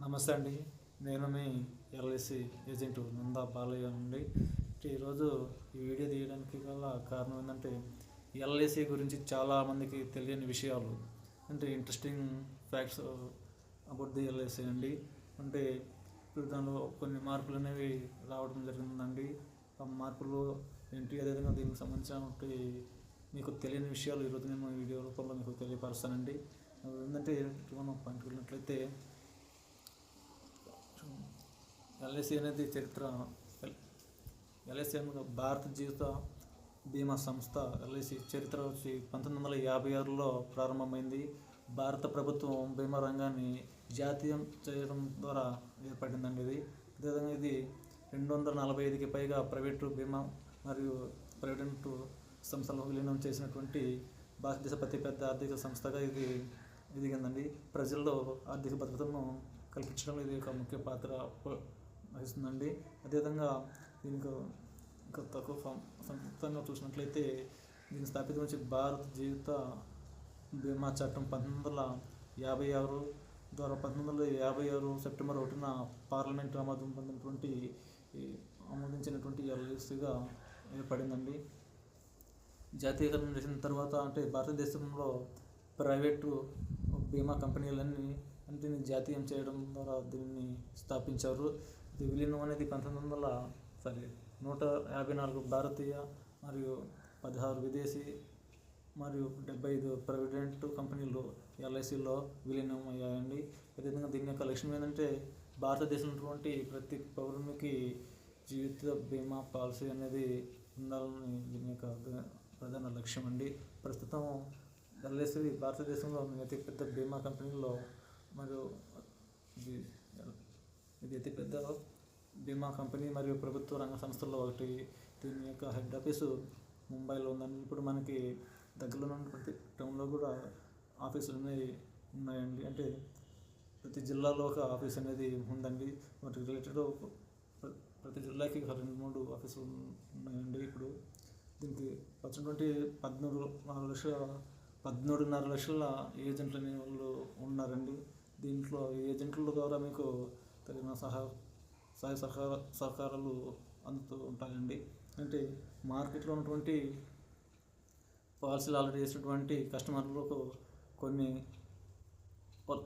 నమస్తే అండి. నేను మీ ఎల్ఐసి ఏజెంట్ నందా బాలయ్య అండి ఈరోజు ఈ వీడియో తీయడానికి గల కారణం ఏంటంటే ఎల్ఐసి గురించి చాలామందికి తెలియని విషయాలు. అంటే interesting facts about the LIC అండి. అంటే ఇప్పుడు దానిలో కొన్ని మార్పులు అనేవి రావడం జరిగిందండి. ఆ మార్పులు ఏంటి అదేవిధంగా దీనికి సంబంధించినటువంటి మీకు తెలియని విషయాలు ఈరోజు నేను వీడియో రూపంలో మీకు తెలియపరుస్తానండి. ఏంటంటే మనం పంచుకున్నట్లయితే ఎల్ఐసి అనేది చరిత్ర. ఎల్ఐసి అనేది భారత జీవిత బీమా సంస్థ ఎల్ఐసి చరిత్ర వచ్చి పంతొమ్మిది వందల యాభై ఆరులో ప్రారంభమైంది. భారత ప్రభుత్వం బీమా రంగాన్ని జాతీయం చేయడం ద్వారా ఏర్పడిందండి ఇది. అదేవిధంగా ఇది రెండు వందల నలభై ఐదుకి పైగా ప్రైవేటు బీమా మరియు ప్రైవేట్ సంస్థలు విలీనం చేసినటువంటి భారతదేశ అతి పెద్ద ఆర్థిక సంస్థగా ఇది ఎదిగిందండి. ప్రజల్లో ఆర్థిక భద్రతను కల్పించడంలో ఇది ఒక ముఖ్య పాత్ర వహిస్తుందండి. అదేవిధంగా దీనికి ఇంకా తక్కువ సంక్షిప్తంగా చూసినట్లయితే దీన్ని స్థాపితం వచ్చి భారత జీవిత బీమా చట్టం పంతొమ్మిది వందల యాభై ఆరు ద్వారా పంతొమ్మిది వందల యాభై ఆరు సెప్టెంబర్ ఒకటిన పార్లమెంట్ ఆమోదం పొందినటువంటి ఆమోదించినటువంటి ఎల్ఐసిగా ఏర్పడిందండి. జాతీయకరణ చేసిన తర్వాత అంటే భారతదేశంలో ప్రైవేటు బీమా కంపెనీలన్నీ అంటే జాతీయం చేయడం ద్వారా దీన్ని స్థాపించారు. విలీనం అనేది పంతొమ్మిది వందల సారీ నూట యాభై నాలుగు భారతీయ మరియు పదహారు విదేశీ మరియు డెబ్బై ఐదు ప్రైవేట్ కంపెనీలు ఎల్ఐసిలో విలీనం అయ్యాయండి. అదేవిధంగా దీని యొక్క లక్ష్యం ఏంటంటే భారతదేశంలో ఉన్నటువంటి ప్రతి పౌరునికి జీవిత బీమా పాలసీ అనేది ఉండాలని దీని యొక్క ప్రధాన లక్ష్యం అండి. ప్రస్తుతం ఎల్ఐసి భారతదేశంలో అతి పెద్ద బీమా కంపెనీల్లో మరియు ఇది అతిపెద్ద బీమా కంపెనీ మరియు ప్రభుత్వ రంగ సంస్థల్లో ఒకటి. దీని యొక్క హెడ్ ఆఫీసు ముంబైలో ఉందండి. ఇప్పుడు మనకి దగ్గరలో ఉన్న ప్రతి టౌన్లో కూడా ఆఫీసులు అనేవి ఉన్నాయండి. అంటే ప్రతి జిల్లాలో ఒక ఆఫీస్ అనేది ఉందండి. వాటి రిలేటెడ్ ప్రతి జిల్లాకి ఒక రెండు మూడు ఆఫీసులు ఉన్నాయండి ఇప్పుడు. దీనికి వచ్చినటువంటి పద్మూడు నాలుగు లక్షల పద్మూడున్నర లక్షల ఏజెంట్లు అనే వాళ్ళు ఉన్నారండి. దీంట్లో ఏజెంట్ల ద్వారా మీకు తగిన సహా సహాయ సహకార సహకారాలు అందుతూ ఉంటాయండి. అంటే మార్కెట్లో ఉన్నటువంటి పాలసీలు ఆల్రెడీ చేసినటువంటి కస్టమర్లకు కొన్ని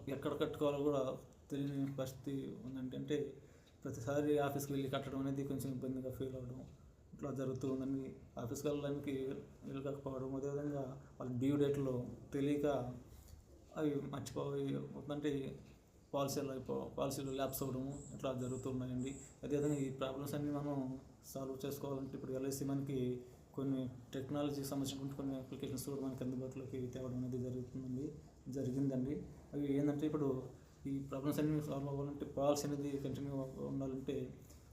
ఎక్కడ కట్టుకోవాలో కూడా తెలియని పరిస్థితి ఉందంటే అంటే ప్రతిసారి ఆఫీస్కి వెళ్ళి కట్టడం అనేది కొంచెం ఇబ్బందిగా ఫీల్ అవ్వడం ఇట్లా జరుగుతూ ఉందండి. ఆఫీస్కి వెళ్ళడానికి వెళ్ళకపోవడం అదేవిధంగా వాళ్ళ డ్యూ డేట్లో తెలియక అవి మర్చిపోయి అంటే పాలసీలు పాలసీలు ల్యాప్స్ అవ్వడము ఇట్లా జరుగుతున్నాయండి అదేవిధంగా ఈ ప్రాబ్లమ్స్ అన్నీ మనం సాల్వ్ చేసుకోవాలంటే ఇప్పుడు ఎల్ఐసి మనకి కొన్ని టెక్నాలజీకి సంబంధించినటువంటి కొన్ని అప్లికేషన్స్ కూడా మనకి అందుబాటులోకి తేవడం అనేది జరుగుతుందండి. జరిగిందండి. అవి ఏంటంటే ఇప్పుడు ఈ ప్రాబ్లమ్స్ అన్ని సాల్వ్ అవ్వాలంటే పాలసీ అనేది కంటిన్యూ ఉండాలంటే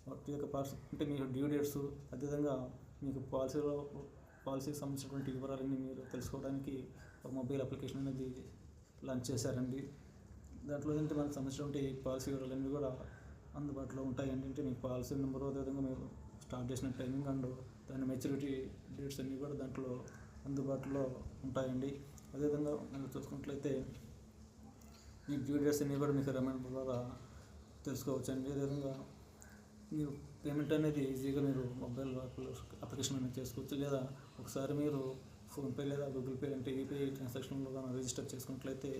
వాటి యొక్క పాలసీ అంటే మీకు డ్యూ డేట్స్ అదేవిధంగా మీకు పాలసీలో పాలసీకి సంబంధించినటువంటి వివరాలన్నీ మీరు తెలుసుకోవడానికి ఒక మొబైల్ అప్లికేషన్ అనేది లాంచ్ చేశారండి. దాంట్లో ఏంటంటే మనకు సంబంధించినటువంటి పాలసీ వివరాలన్నీ కూడా అందుబాటులో ఉంటాయండి అంటే మీకు పాలసీ నెంబర్ అదేవిధంగా మీరు స్టార్ట్ చేసిన టైమింగ్ అండ్ దాని మెచ్యూరిటీ డేట్స్ అన్నీ కూడా దాంట్లో అందుబాటులో ఉంటాయండి. అదేవిధంగా మనం చూసుకున్నట్లయితే మీ డ్యూ డేట్స్ అన్నీ కూడా మీకు రిమైండర్ ద్వారా తెలుసుకోవచ్చండి. అదేవిధంగా మీరు పేమెంట్ అనేది ఈజీగా మీరు మొబైల్ అప్లికేషన్ అనేది చేసుకోవచ్చు. లేదా ఒకసారి మీరు ఫోన్పే లేదా గూగుల్ పే అంటే e యూపీఐ ట్రాన్సాక్షన్లో కానీ రిజిస్టర్ చేసుకున్నట్లయితే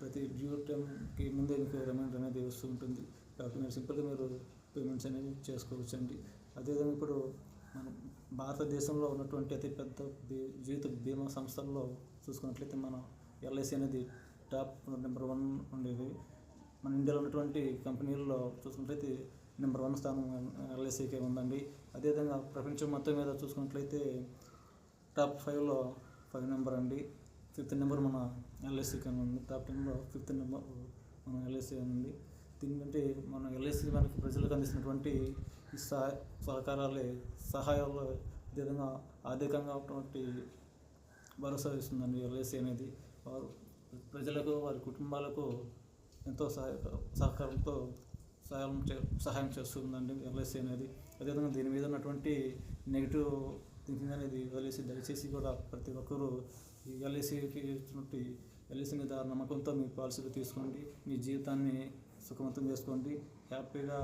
ప్రతి డ్యూ టైంకి ముందే మీకు రిమైండర్ అనేది వస్తూ ఉంటుంది. కాబట్టి మీరు సింపుల్గా మీరు పేమెంట్స్ అనేవి చేసుకోవచ్చు అండి అదేవిధంగా ఇప్పుడు మన భారతదేశంలో ఉన్నటువంటి అతిపెద్ద బీ- జీవిత బీమా సంస్థల్లో చూసుకున్నట్లయితే మన ఎల్ఐసి అనేది టాప్ నెంబర్ వన్ ఉండేది. మన ఇండియాలో ఉన్నటువంటి కంపెనీల్లో చూసుకున్నట్లయితే నెంబర్ వన్ స్థానం ఎల్ఐసికే ఉందండి. అదేవిధంగా ప్రపంచం మొత్తం మీద చూసుకున్నట్లయితే టాప్ ఫైవ్లో ఫైవ్ నెంబర్ అండి. ఫిఫ్త్ నెంబర్ మన ఎల్ఐసి అని ఉంది. టాప్ టెన్లో ఫిఫ్త్ నెంబర్ మన ఎల్ఐసి అని ఉంది. దీనికంటే మన ఎల్ఐసి మనకి ప్రజలకు అందిస్తున్నటువంటి ఈ సహాయ సహకారాలే సహాయాలు అదేవిధంగా ఆర్థికంగా ఉన్నటువంటి భరోసా ఇస్తుందండి ఎల్ఐసి అనేది. వారు ప్రజలకు వారి కుటుంబాలకు ఎంతో సహాయ సహకారంతో సహాయం చే సహాయం చేస్తుందండి ఎల్ఐసి అనేది. అదేవిధంగా దీని మీద ఉన్నటువంటి నెగిటివ్ థింకింగ్ అనేది వదిలేసి దయచేసి కూడా ప్రతి ఒక్కరూ ఎల్ఐసికి ఇచ్చినట్టు ఎల్ఐసి మీద నమ్మకంతో మీ పాలసీలు తీసుకోండి మీ జీవితాన్ని సుఖవంతం చేసుకోండి హ్యాపీగా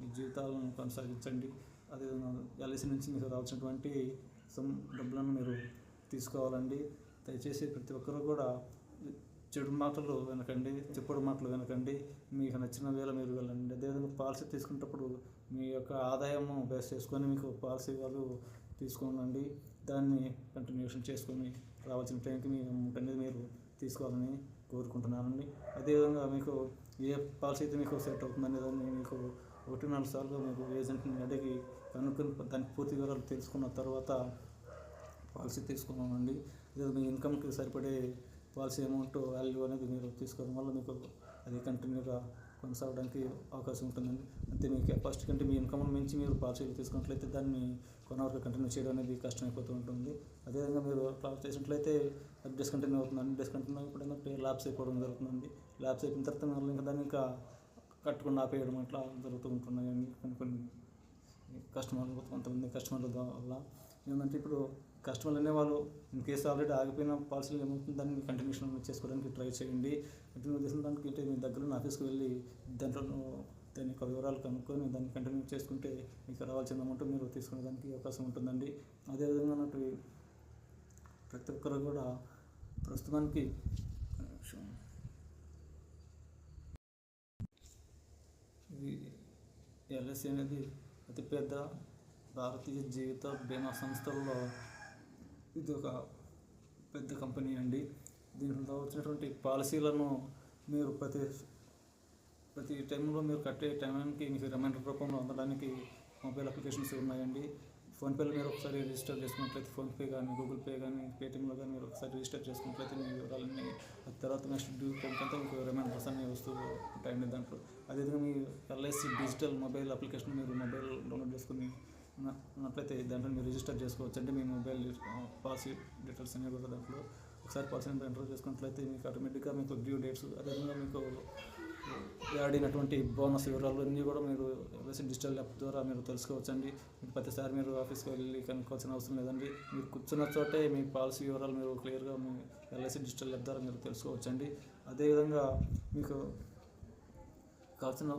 మీ జీవితాలను కొనసాగించండి. అదేవిధంగా ఎల్ఐసి నుంచి మీకు రావాల్సినటువంటి సొమ్ డబ్బులను మీరు తీసుకోవాలండి. దయచేసి ప్రతి ఒక్కరూ కూడా చెడు మాటలు వినకండి చెప్పుడు మాటలు వినకండి. మీకు నచ్చిన వేళ మీరు వెళ్ళండి. అదేవిధంగా పాలసీ తీసుకునేటప్పుడు మీ యొక్క ఆదాయము బేస్ చేసుకొని మీకు పాలసీ వాళ్ళు తీసుకోనండి దాన్ని కంటిన్యూషన్ చేసుకొని రావాల్సిన టైంకి మీ అమౌంట్ అనేది మీరు తీసుకోవాలని కోరుకుంటున్నానండి. అదేవిధంగా మీకు ఏ పాలసీ అయితే మీకు సెట్ అవుతుందనే దాన్ని మీకు ఒకటి నాలుగు సార్లు మీకు ఏజెంట్ని అడిగి కనుక్కొని దాని పూర్తి వివరాలు తెలుసుకున్న తర్వాత పాలసీ తీసుకున్నామండి లేదా మీ ఇన్కమ్కి సరిపడే పాలసీ అమౌంట్ వాల్యూ అనేది మీరు తీసుకోవడం వల్ల మీకు అది కంటిన్యూగా కొనసాగడానికి అవకాశం ఉంటుందండి. అంతే మీ కెపాసిటీ కంటే మీ ఇన్కమ్ మించి మీరు పాలసీలు తీసుకున్నట్లయితే దాన్ని కొనవరకు కంటిన్యూ చేయడం అనేది కష్టమైపోతూ ఉంటుంది. అదేవిధంగా మీరు అట్లా చేసినట్లయితే అది డిస్కంటిన్యూ అవుతుందండి. డిస్కంటిన్యూ అయిపోవడం ఏంటంటే ల్యాబ్స్ అయిపోవడం జరుగుతుంది ల్యాబ్స్ అయిపోయిన తర్వాత మళ్ళీ ఇంకా దాన్ని ఇంకా కట్టుకుని ఆపేయడం అట్లా జరుగుతూ ఉంటున్నాయండి కొన్ని కొన్ని కస్టమర్లు కొంతమంది కస్టమర్ల వల్ల. ఏంటంటే ఇప్పుడు కస్టమర్లు అనేవాళ్ళు ఇన్ కేసు ఆల్రెడీ ఆగిపోయిన పాలసీలు ఏమవుతుంది దాన్ని కంటిన్యూషన్ చేసుకోవడానికి ట్రై చేయండి. కంటిన్యూ చేసిన దానికి అంటే మీ దగ్గర ఉన్న ఆఫీస్కి వెళ్ళి దాంట్లో దాని యొక్క వివరాలు కనుక్కొని దాన్ని కంటిన్యూ చేసుకుంటే మీకు రావాల్సిన అమౌంట్ మీరు తీసుకునే దానికి అవకాశం ఉంటుందండి. అదేవిధంగా నాకు ప్రతి ఒక్కరు కూడా ప్రస్తుతానికి ఇది ఎల్ఐసి అనేది అతిపెద్ద భారతీయ జీవిత బీమా సంస్థల్లో ఇది ఒక పెద్ద కంపెనీ అండి. దీంట్లో వచ్చినటువంటి పాలసీలను మీరు ప్రతి ప్రతి టైంలో మీరు కట్టే టైంకి మీకు రిమైండర్ రూపంలో అందడానికి మొబైల్ అప్లికేషన్స్ ఉన్నాయండి. ఫోన్పేలో మీరు ఒకసారి రిజిస్టర్ చేసుకున్నట్లయితే ఫోన్పే కానీ గూగుల్ పే కానీ పేటిఎంలో కానీ మీరు ఒకసారి రిజిస్టర్ చేసుకున్నట్లయితే మీ వివరాలన్నీ తర్వాత నెక్స్ట్ డ్యూ టైంకంతా మీకు రిమైండర్స్ అనేవి వస్తూ ఉంటాయండి దాంట్లో. అదేవిధంగా మీ ఎల్ఐసి డిజిటల్ మొబైల్ అప్లికేషన్ మీరు మొబైల్ డౌన్లోడ్ చేసుకుని ఉన్నట్లయితే దాంట్లో మీరు రిజిస్టర్ చేసుకోవచ్చు. అంటే మీ మొబైల్ పాలసీ డీటెయిల్స్ అనేవి కూడా దాంట్లో ఒకసారి పాలసీ నెంబర్ ఎంటర్ చేసుకున్నట్లయితే మీకు ఆటోమేటిక్గా మీకు డ్యూ డేట్స్ అదేవిధంగా మీకు ఆడినటువంటి బోనస్ వివరాలు అన్నీ కూడా మీరు ఎల్ఐసి డిజిటల్ యాప్ ద్వారా మీరు తెలుసుకోవచ్చండి. మీకు ప్రతిసారి మీరు ఆఫీస్కి వెళ్ళి కనుక్కోవాల్సిన అవసరం లేదండి. మీరు కూర్చున్న చోటే మీ పాలసీ వివరాలు మీరు క్లియర్గా మీ ఎల్ఐసి డిజిటల్ యాప్ ద్వారా మీరు తెలుసుకోవచ్చండి. అదేవిధంగా మీకు కావాల్సిన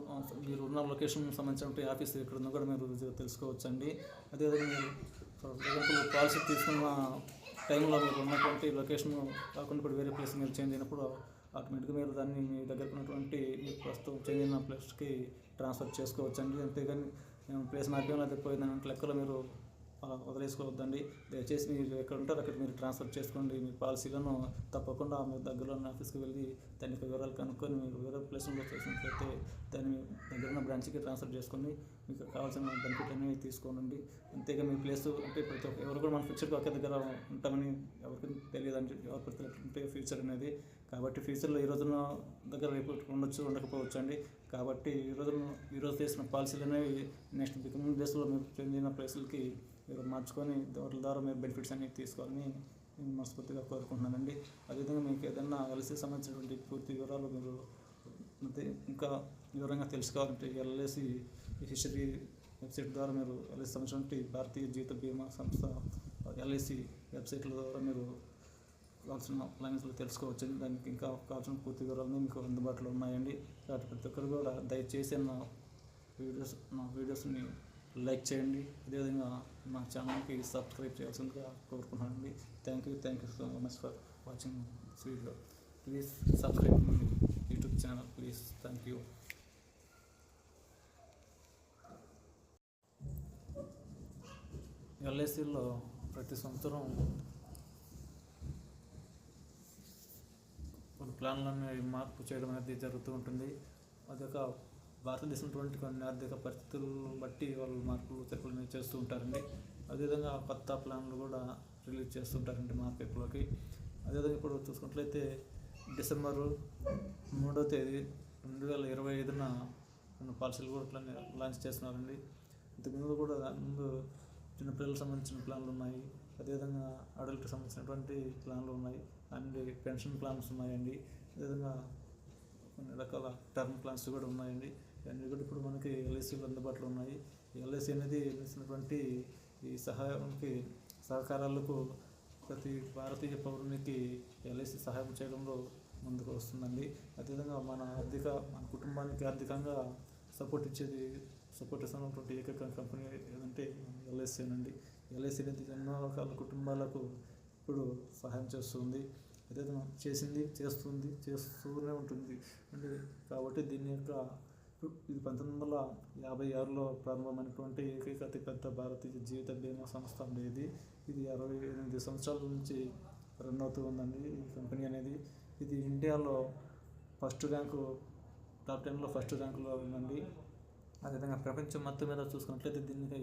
మీరు ఉన్న లొకేషన్ సంబంధించిన ఆఫీస్ ఎక్కడ ఉందో కూడా మీరు తెలుసుకోవచ్చండి. అదేవిధంగా మీరు ఫర్ ఎగ్జాంపుల్ పాలసీ తీసుకున్న టైంలో మీరు ఉన్నటువంటి లొకేషన్ కాకుండా ఇప్పుడు వేరే ప్లేస్ మీరు చేంజ్ అయినప్పుడు ఆటోమేటిక్గా మీరు దాన్ని మీ దగ్గర ఉన్నటువంటి మీకు ప్రస్తుతం చేంజ్ అయిన ప్లేస్కి ట్రాన్స్ఫర్ చేసుకోవచ్చండి. అంతేగాని మేము ప్లేస్ మార్గంలో అది పోయిందని లెక్కలో మీరు వదిలేసుకోవద్దండి. దయచేసి మీరు ఎక్కడ ఉంటారో అక్కడ మీరు ట్రాన్స్ఫర్ చేసుకోండి. మీ పాలసీలను తప్పకుండా మీ దగ్గరలో ఉన్న ఆఫీస్కి వెళ్ళి దాని యొక్క వివరాలు కనుక్కొని మీరు వేరే ప్లేస్లో చేసినట్లయితే దాన్ని దగ్గర ఉన్న బ్రాంచ్కి ట్రాన్స్ఫర్ చేసుకొని మీకు కావాల్సిన బెనిఫిట్ అనేవి తీసుకోనండి. అంతేగా మీ ప్లేస్ అంటే ప్రతి ఒక్క ఎవరు కూడా మన ఫ్యూచర్కి ఒకే దగ్గర ఉంటామని ఎవరికి తెలియదు అంటే ఎవరు ప్రతి ఉంటే ఫ్యూచర్ అనేది. కాబట్టి ఫ్యూచర్లో ఈ రోజున దగ్గర రేపు ఉండొచ్చు ఉండకపోవచ్చు అండి. కాబట్టి ఈ రోజున ఈరోజు చేసిన పాలసీలు అనేవి నెక్స్ట్ బికమింగ్ డేస్లో మీరు చెందిన ప్లేసులకి మీరు మార్చుకొని వాటి ద్వారా మీరు బెనిఫిట్స్ అనేవి తీసుకోవాలని నేను మనస్ఫూర్తిగా కోరుకుంటున్నానండి. అదేవిధంగా మీకు ఏదైనా ఎల్ఐసి సంబంధించినటువంటి పూర్తి వివరాలు మీరు ఇంకా వివరంగా తెలుసుకోవాలంటే ఎల్ఐసి హిస్టరీ వెబ్సైట్ ద్వారా మీరు ఎల్ఐసి సంబంధించినటువంటి భారతీయ జీవిత బీమా సంస్థ ఎల్ఐసి వెబ్సైట్ల ద్వారా మీరు కావాల్సిన ప్లాన్స్లో తెలుసుకోవచ్చు దానికి ఇంకా కావాల్సిన పూర్తి వివరాలు మీకు అందుబాటులో ఉన్నాయండి. కాబట్టి ప్రతి ఒక్కరు కూడా దయచేసి నా వీడియోస్ నా వీడియోస్ని లైక్ చేయండి. అదేవిధంగా మా ఛానల్కి సబ్స్క్రైబ్ చేయాల్సిందిగా కోరుకుంటున్నానండి. Thank you thank you so much for watching this video please subscribe my YouTube channel please thank you ఎల్ఐసిలో ప్రతి సంవత్సరం కొన్ని ప్లాన్లను మార్పు చేయడం అనేది జరుగుతూ ఉంటుంది. అది భారతదేశం భారతదేశంటువంటి కొన్ని ఆర్థిక పరిస్థితులను బట్టి వాళ్ళు మార్పులు చేర్పులు చేస్తూ ఉంటారండి. అదేవిధంగా కొత్త ప్లాన్లు కూడా రిలీజ్ చేస్తుంటారండి మార్కెట్లోకి. అదేవిధంగా ఇప్పుడు చూసుకున్నట్లయితే డిసెంబరు మూడో తేదీ రెండు వేల ఇరవై ఐదున కొన్ని పాలసీలు కూడా ప్లాన్ లాంచ్ చేస్తున్నారండి. ఇంతకుముందు కూడా ముందు చిన్నపిల్లలకు సంబంధించిన ప్లాన్లు ఉన్నాయి. అదేవిధంగా అడల్ట్కి సంబంధించినటువంటి ప్లాన్లు ఉన్నాయి. అండ్ పెన్షన్ ప్లాన్స్ ఉన్నాయండి. అదేవిధంగా కొన్ని రకాల టర్మ్ ప్లాన్స్ కూడా ఉన్నాయండి. ఎందుకంటే ఇప్పుడు మనకి ఎల్ఐసీలు అందుబాటులో ఉన్నాయి. ఎల్ఐసి అనేది ఇచ్చినటువంటి ఈ సహాయానికి సహకారాలకు ప్రతి భారతీయ పౌరునికి ఎల్ఐసి సహాయం చేయడంలో ముందుకు వస్తుందండి. అదేవిధంగా మన ఆర్థిక మన కుటుంబానికి ఆర్థికంగా సపోర్ట్ ఇచ్చేది సపోర్ట్ ఇస్తున్నటువంటి ఏకైక కంపెనీ ఏదంటే ఎల్ఐసి అండి. ఎల్ఐసి అనేది ఎన్నో రకాల కుటుంబాలకు ఇప్పుడు సహాయం చేస్తుంది. అదేవిధంగా చేసింది చేస్తుంది చేస్తూనే ఉంటుంది. అంటే కాబట్టి దీని యొక్క ఇది పంతొమ్మిది వందల యాభై ఆరులో ప్రారంభమైనటువంటి ఏకైక అతిపెద్ద భారతీయ జీవిత బీమా సంస్థ అండి ఇది. అరవై ఎనిమిది సంవత్సరాల నుంచి రన్ అవుతూ ఉందండి ఈ కంపెనీ అనేది. ఇది ఇండియాలో ఫస్ట్ ర్యాంకు టాప్ టెన్లో ఫస్ట్ ర్యాంకులో ఉందండి. అదేవిధంగా ప్రపంచం మొత్తం మీద చూసుకున్నట్లయితే దీనికి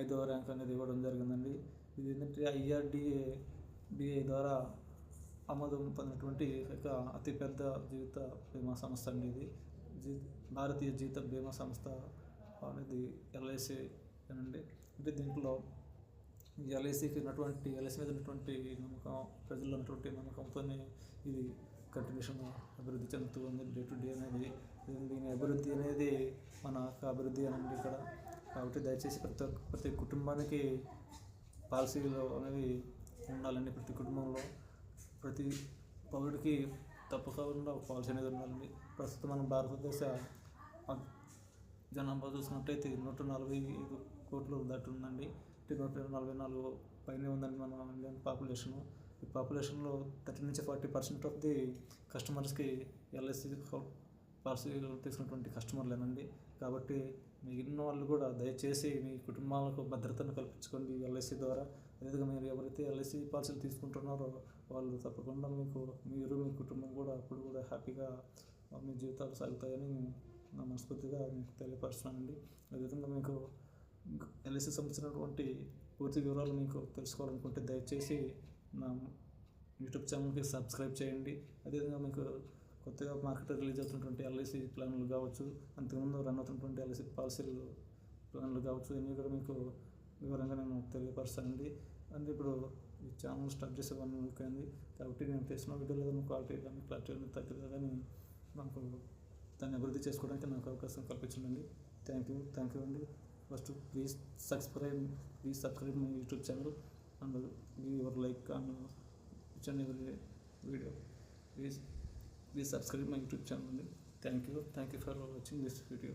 ఐదవ ర్యాంక్ అనేది ఇవ్వడం జరిగిందండి. ఇది ఏంటంటే ఐఆర్డిఏ బిఐ ద్వారా ఆమోదం పొందినటువంటి ఒక అతిపెద్ద జీవిత బీమా సంస్థ అండి ఇది. జీ భారతీయ జీవిత బీమా సంస్థ అనేది ఎల్ఐసి అండి అంటే దీంట్లో ఎల్ఐసికి ఉన్నటువంటి ఎల్ఐసి మీద ఉన్నటువంటి నమ్మకం ప్రజల్లో ఉన్నటువంటి నమ్మకంతోనే ఇది కంటిన్యూషన్ అభివృద్ధి చెందుతూ ఉంది. డే టు డే అనేది దీని అభివృద్ధి అనేది మన అభివృద్ధి అనండి ఇక్కడ. కాబట్టి దయచేసి ప్రతి ఒక్క ప్రతి కుటుంబానికి పాలసీలు అనేవి ఉండాలండి ప్రతి కుటుంబంలో. ప్రతి పౌరుడికి తప్పకుండా ఒక పాలసీ అనేది ఉండాలండి. ప్రస్తుతం మన భారతదేశ జనాభా చూసినట్టయితే నూట నలభై ఐదు కోట్లు దాటి ఉందండి నూట నలభై నాలుగు పైనే ఉందండి మన ఇండియన్ పాపులేషన్. ఈ పాపులేషన్లో థర్టీ నుంచి ఫార్టీ పర్సెంట్ ఆఫ్ ది కస్టమర్స్కి ఎల్ఐసి పాలసీలు తీసుకున్నటువంటి కస్టమర్లేనండి. కాబట్టి మిగిలిన వాళ్ళు కూడా దయచేసి మీ కుటుంబాలకు భద్రతను కల్పించుకోండి ఎల్ఐసి ద్వారా. అదేవిధంగా మీరు ఎవరైతే ఎల్ఐసి పాలసీలు తీసుకుంటున్నారో వాళ్ళు తప్పకుండా మీకు మీరు మీ కుటుంబం కూడా అప్పుడు కూడా హ్యాపీగా మీ జీవితాలు సాగుతాయని మనస్ఫూర్తిగా మీకు తెలియపరుస్తున్నానండి అదేవిధంగా మీకు ఎల్ఐసి సంబంధించినటువంటి పూర్తి వివరాలు మీకు తెలుసుకోవాలనుకుంటే దయచేసి నా యూట్యూబ్ ఛానల్కి సబ్స్క్రైబ్ చేయండి. అదేవిధంగా మీకు కొత్తగా మార్కెట్ రిలీజ్ అవుతున్నటువంటి ఎల్ఐసి ప్లాన్లు కావచ్చు అంతకుముందు రన్ అవుతున్నటువంటి ఎల్ఐసి పాలసీలు ప్లాన్లు కావచ్చు ఇవన్నీ కూడా మీకు వివరంగా నేను తెలియపరుస్తానండి. అంటే ఇప్పుడు ఈ ఛానల్ స్టార్ట్ చేసే వన్ వీక్ అయింది కాబట్టి నేను చేసిన వీడియోలో కానీ క్వాలిటీ కానీ క్లారిటీ కానీ తగ్గదు కానీ నాకు దాన్ని అభివృద్ధి చేసుకోవడానికి నాకు అవకాశం కల్పించండి. థ్యాంక్ యూ థ్యాంక్ యూ అండి. First please subscribe please subscribe my YouTube channel and give your like and each and every video please please subscribe my YouTube channel అండి. Thank you thank you for watching this video